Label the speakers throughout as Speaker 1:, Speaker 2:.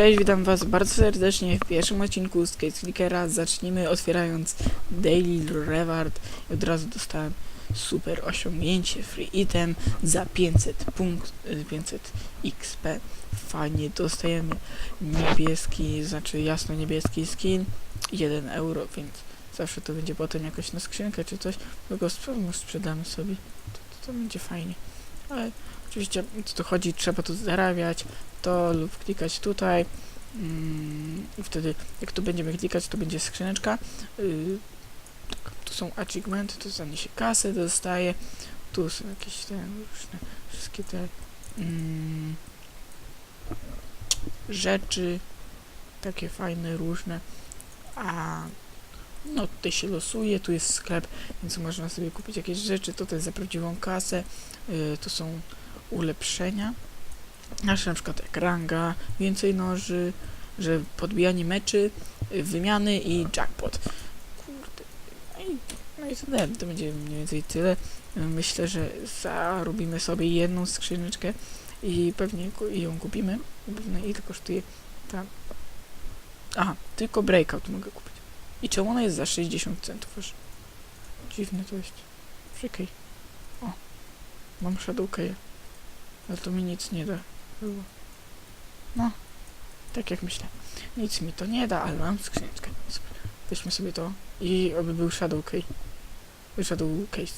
Speaker 1: Cześć, witam was bardzo serdecznie w pierwszym odcinku z Case. Zacznijmy otwierając Daily Reward. I od razu dostałem super osiągnięcie, free item za 500 punkt, y, 500 XP. Fajnie, dostajemy niebieski, znaczy jasno niebieski skin, 1 euro, więc zawsze to będzie potem jakoś na skrzynkę czy coś, bo go sp- sprzedamy sobie. To, to będzie fajnie. Ale oczywiście o co tu chodzi, trzeba tu zarabiać, to lub klikać tutaj. Mm, i wtedy jak tu będziemy klikać to będzie skrzyneczka. Yy, tak, tu są achievementy, tu za nie się kasę dostaje. Tu są jakieś te różne wszystkie te mm, rzeczy takie fajne, różne. A no tutaj się losuje, tu jest sklep, więc można sobie kupić jakieś rzeczy, tutaj za prawdziwą kasę, yy, tu są ulepszenia Nasze na przykład jak ranga, więcej noży, że podbijanie meczy, y, wymiany i jackpot. Kurde. No i, no i tyle. To będzie mniej więcej tyle. Myślę, że zarobimy sobie jedną skrzyneczkę i pewnie ją kupimy. Pewnie ile kosztuje ta... Aha, tylko breakout mogę kupić. I czemu ona jest za 60 centów aż? Dziwne to jest. Czekaj. O, mam Shadow Key. Ale to mi nic nie da było. No, tak jak myślę. Nic mi to nie da, ale mam skrzyneczkę. Super. Weźmy sobie to i oby był Shadow Key. Shadow Case.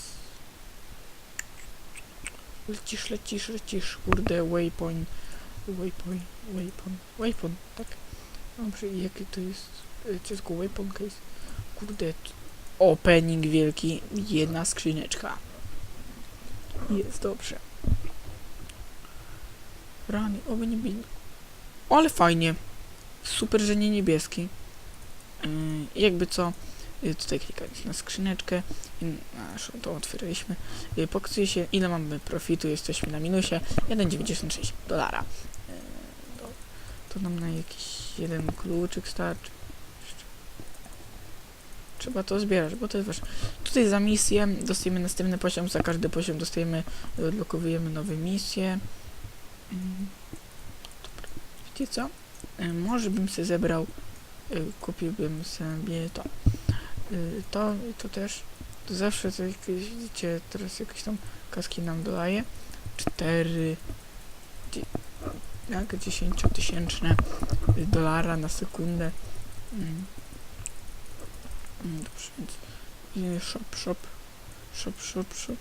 Speaker 1: Lecisz, lecisz, lecisz. Kurde, waypoint. Waypoint, waypoint, waypoint, tak. Dobrze, i jaki to jest? e, Dziecko waypoint case. Kurde, opening wielki. Jedna skrzyneczka. Jest dobrze. Rany, oby nie byli. O, ale fajnie. Super, że nie niebieski. Yy, jakby co, yy, tutaj klikając na skrzyneczkę, naszą otwieraliśmy, yy, pokazuje się ile mamy profitu, jesteśmy na minusie 1,96 dolara. Yy, to, to nam na jakiś jeden kluczyk starczy. Trzeba to zbierać, bo to jest ważne. Tutaj za misję dostajemy następny poziom, za każdy poziom dostajemy, odblokowujemy nowe misje. Dobra. Wiecie co? Y, Może bym sobie zebrał, y, kupiłbym sobie to. Y, To to też. To zawsze to jakieś, widzicie, teraz jakieś tam kaski nam dodaje. Cztery, dzie- jak dziesięciotysięczne y, dolara na sekundę. Mm. Mm, Dobrze, więc shop, shop, shop, shop, shop.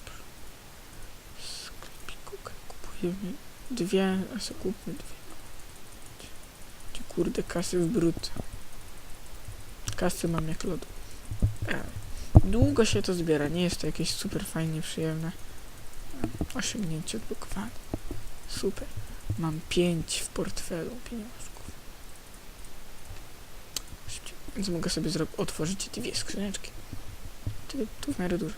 Speaker 1: Sklepiku, kupujemy Dwie, a co kupmy dwie. Ci kurde kasy w brud. Kasy mam jak lodu. E, długo się to zbiera, nie jest to jakieś super fajnie przyjemne. Osiągnięcie odblokowane. Super. Mam pięć w portfelu pieniążków. Więc mogę sobie otworzyć dwie skrzyneczki. Tu, w miarę dużo.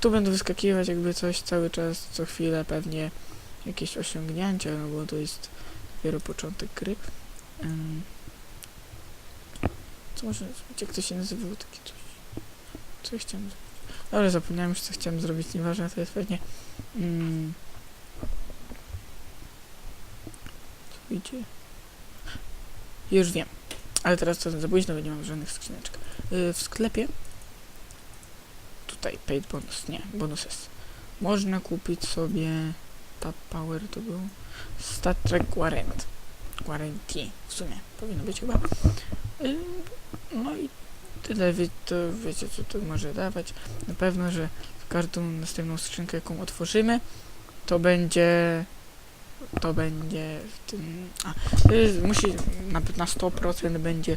Speaker 1: Tu będą wyskakiwać jakby coś cały czas, co chwilę pewnie jakieś osiągnięcia, no bo to jest dopiero początek gry. Co może, jak to się nazywało, takie coś. Co chciałem zrobić? Dobra, zapomniałem już, co chciałem zrobić, nieważne, to jest pewnie... Mm, co idzie? Już wiem. Ale teraz to za późno, bo nie mam żadnych skrzyneczek. Yy, w sklepie tutaj paid bonus, nie, bonuses. Można kupić sobie Tab Power to był Star Trek Warrant. Warranty w sumie powinno być chyba. Ym, No i tyle wie, to wiecie co to może dawać. Na pewno, że każdą następną skrzynkę jaką otworzymy, to będzie to będzie w tym. A, y, musi na, na 100% będzie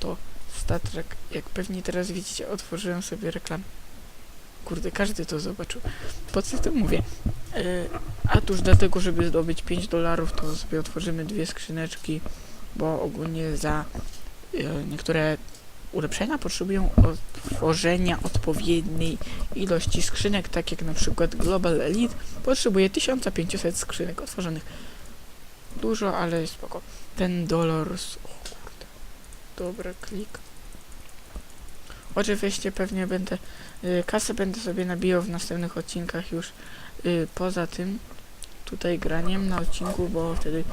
Speaker 1: to Star Trek. Jak pewnie teraz widzicie, otworzyłem sobie reklamę. Kurde, każdy to zobaczył. Po co to mówię? Y, a tuż dlatego, żeby zdobyć 5 dolarów, to sobie otworzymy dwie skrzyneczki, bo ogólnie za y, niektóre ulepszenia potrzebują otworzenia odpowiedniej ilości skrzynek, tak jak na przykład Global Elite potrzebuje 1500 skrzynek otworzonych. Dużo, ale spoko. Ten dolar... O kurde. Dobra, klik. Oczywiście pewnie będę... Y, kasę będę sobie nabijał w następnych odcinkach już y, poza tym tutaj graniem na odcinku, bo wtedy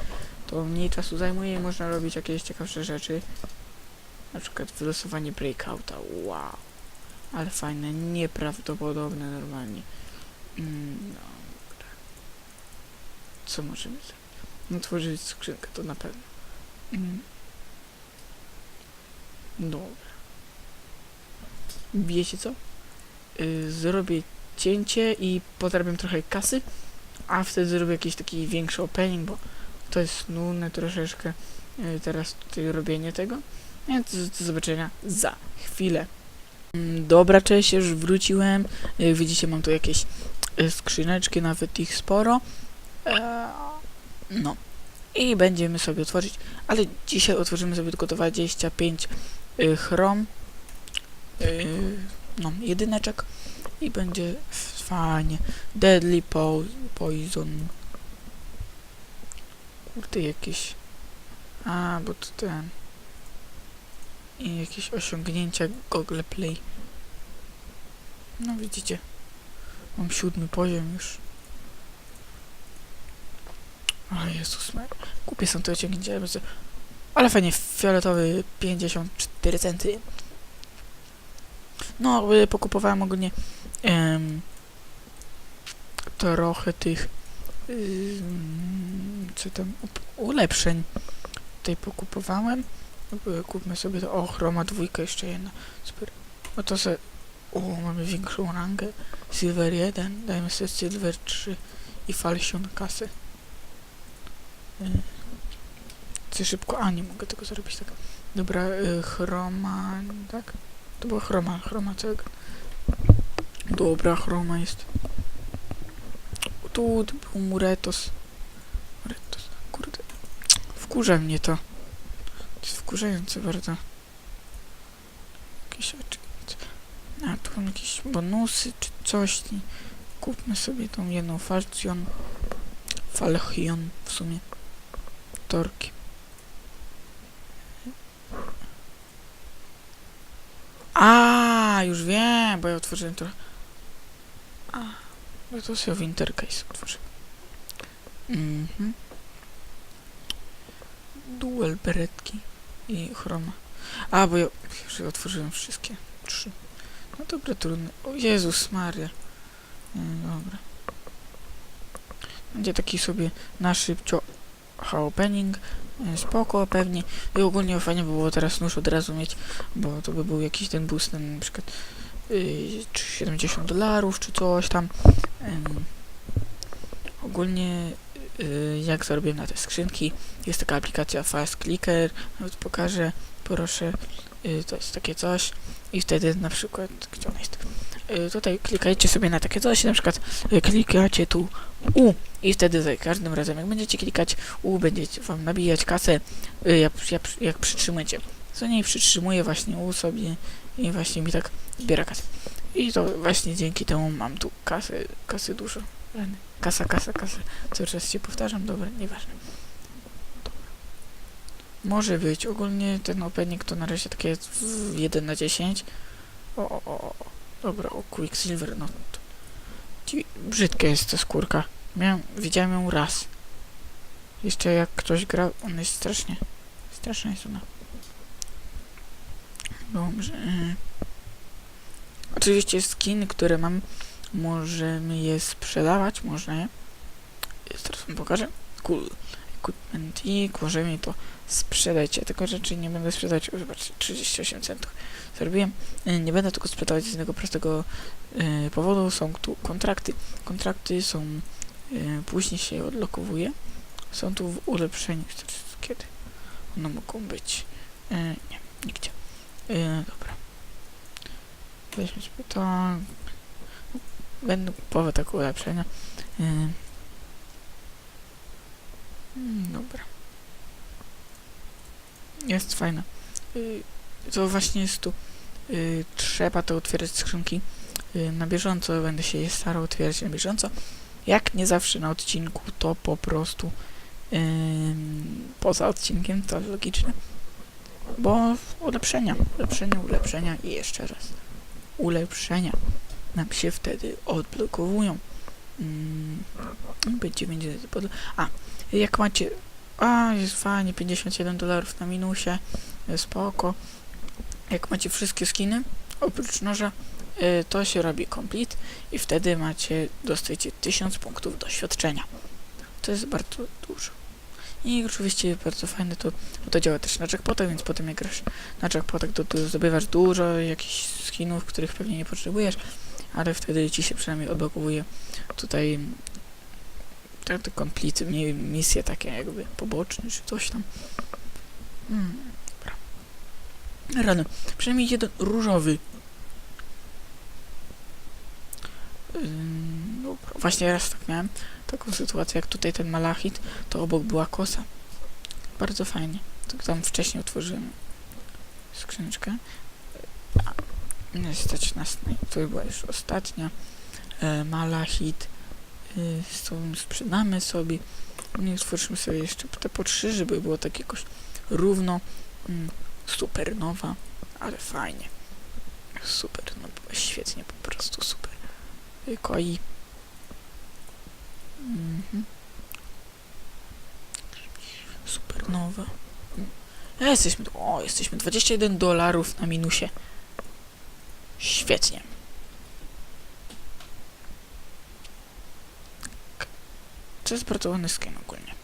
Speaker 1: to mniej czasu zajmuje i można robić jakieś ciekawsze rzeczy. Na przykład wylosowanie breakouta. Wow. Ale fajne, nieprawdopodobne normalnie. Mm, dobra. Co możemy zrobić? No tworzyć skrzynkę, to na pewno. Mm. Dobra. Wiecie co? Yy, zrobię cięcie i podrabiam trochę kasy, a wtedy zrobię jakiś taki większy opening, bo to jest nudne troszeczkę yy, teraz tutaj robienie tego. Więc do zobaczenia za chwilę. Mm, Dobra, cześć, już wróciłem. Yy, widzicie, mam tu jakieś skrzyneczki, nawet ich sporo. Eee, no. I będziemy sobie otworzyć, ale dzisiaj otworzymy sobie tylko 25 y, chrom. No, jedyneczek. I będzie fajnie. Deadly po Poison. Kurde, jakieś. A, bo to ten. I jakieś osiągnięcia Google Play. No widzicie. Mam siódmy poziom już. O Jezus. Głupie są te osiągnięcia. Ale fajnie, fioletowy 54 centy. No, pokupowałem ogólnie em, trochę tych co tam, ulepszeń tutaj pokupowałem. Kupmy sobie to, o, chroma dwójka jeszcze jedna, super. No to se, o, mamy większą rangę, silver 1, dajmy sobie silver 3 i falsion kasy. Y, Co szybko, a nie mogę tego zrobić tak. Dobra, y, chroma, tak? To była chroma, chroma ceg. Dobra, chroma jest. Tu tu był muretos. Muretos, kurde. Wkurza mnie to. To jest wkurzające bardzo. Jakieś oczy. A tu mam jakieś bonusy czy coś. Kupmy sobie tą jedną falcjon. Falchion w sumie. Torki. A, już wiem, bo ja otworzyłem trochę. A, no to sobie Wintercase otworzyłem. Mhm. Dual beretki i chroma. A, bo ja już otworzyłem wszystkie. Trzy. No dobra, trudno. O Jezus Maria. No, dobra. Będzie taki sobie na szybcio opening. E, Spoko pewnie. I ogólnie fajnie by było teraz nóż od razu mieć, bo to by był jakiś ten boost, na przykład yy, czy 70 dolarów, czy coś tam. Ogólnie yy, jak zrobiłem na te skrzynki, jest taka aplikacja Fast Clicker, nawet pokażę, proszę, yy, to jest takie coś i wtedy na przykład, gdzie ona jest? Yy, tutaj klikajcie sobie na takie coś, na przykład yy, klikacie tu U i wtedy za każdym razem jak będziecie klikać U, będziecie wam nabijać kasę, yy, jak, jak, jak przytrzymujecie. Co nie przytrzymuję właśnie U sobie i właśnie mi tak zbiera kasę. I to właśnie dzięki temu mam tu kasę, kasy dużo. Kasa, kasa, kasa. Cały czas się powtarzam, dobra, nieważne. Może być. Ogólnie ten opening to na razie takie w 1 na 10. O, o, o, o. Dobra, o Quicksilver, no to... Brzydka jest ta skórka. Miałem, widziałem ją raz. Jeszcze jak ktoś gra, ona jest strasznie, straszna jest ona. Dobrze. Oczywiście skiny, które mam, możemy je sprzedawać, można je. Teraz wam pokażę. Cool. Equipment i możemy to sprzedać. Ja tylko rzeczy nie będę sprzedawać. O, Zobaczcie, 38 centów zrobiłem. Y, Nie będę tego sprzedawać z jednego prostego y, powodu. Są tu kontrakty. Kontrakty są... Y, później się je odlokowuje. Są tu w ulepszeniu. Teraz Kiedy one mogą być? Y, nie, nigdzie. Y, dobra. Weźmy sobie to. Będę kupował takie ulepszenia. Yy. Mm, Dobra. Jest fajne. Yy, to właśnie jest tu. Yy, trzeba to otwierać skrzynki yy, na bieżąco. Będę się je starał otwierać na bieżąco. Jak nie zawsze na odcinku, to po prostu poza odcinkiem, to logiczne. Bo ulepszenia, ulepszenia, ulepszenia i jeszcze raz ulepszenia nam się wtedy odblokowują. Mm, będzie, będzie podle- A, jak macie A, jest fajnie, 57 dolarów na minusie, jest spoko. Jak macie wszystkie skiny, oprócz noża, y, to się robi complete i wtedy macie, dostajecie 1000 punktów doświadczenia. To jest bardzo dużo. I oczywiście bardzo fajne to, to działa też na jackpotach, więc potem jak grasz na jackpotach, to tu zdobywasz dużo jakichś skinów, których pewnie nie potrzebujesz, ale wtedy ci się przynajmniej odblokowuje tutaj tak te complete, mi- misje takie jakby poboczne, czy coś tam. Hmm, dobra. Rany. Przynajmniej jeden różowy. Ym, dobra. Właśnie raz tak miałem taką sytuację, jak tutaj ten malachit, to obok była kosa. Bardzo fajnie. Tak tam wcześniej otworzyłem skrzyneczkę. Nie stać nas, na- to była już ostatnia. E, malachit. Y, z tą sprzedamy sobie. Nie otworzymy sobie jeszcze te po trzy, żeby było tak jakoś równo. Mm, super nowa, ale fajnie. Super, no była świetnie, po prostu super. Y, Koi. Mhm. Super nowa. Mm. Ja jesteśmy, o, jesteśmy 21 dolarów na minusie. Świetnie. To jest ładny skin ogólnie.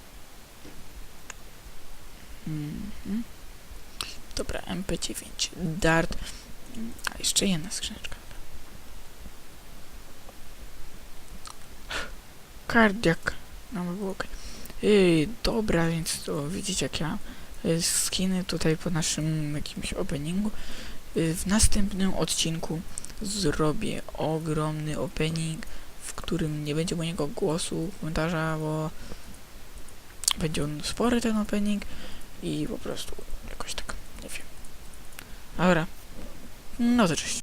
Speaker 1: Mhm. Dobra, MP9, Dart. A jeszcze jedna skrzyneczka. Cardiac. No by było. Yy, dobra, więc to widzicie jak ja y, skiny tutaj po naszym jakimś openingu. Y, w następnym odcinku zrobię ogromny opening w którym nie będzie mojego głosu, komentarza, bo będzie on spory ten opening i po prostu jakoś tak, nie wiem. Dobra, no to cześć.